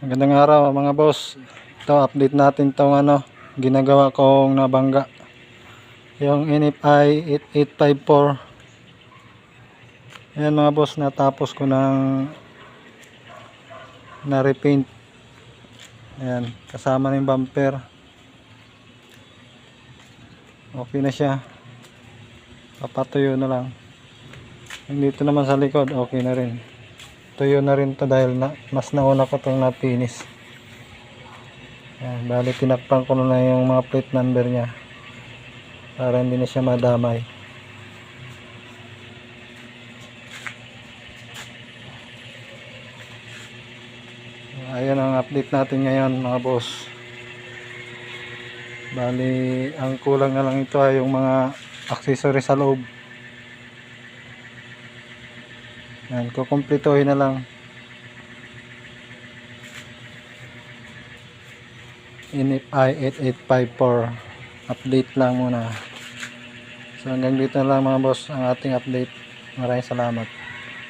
Magandang araw mga boss. Ito update natin tong ano ginagawa kong nabangga. Yung NFI 8854. Ayan mga boss natapos ko ng na repaint. Ayan kasama ng bumper. Okay na siya. Papatuyo na lang. Dito naman sa likod okay na rin tuyo na rin to dahil na, mas nauna ko itong napinis. Yan, bali tinakpan ko na yung mga plate number niya para hindi na siya madamay. Ayan ang update natin ngayon mga boss. Bali ang kulang na lang ito ay yung mga accessories sa loob yan, kukumplituhin na lang. NFI 8854 update lang muna. So hanggang dito na lang mga boss ang ating update. Maraming salamat.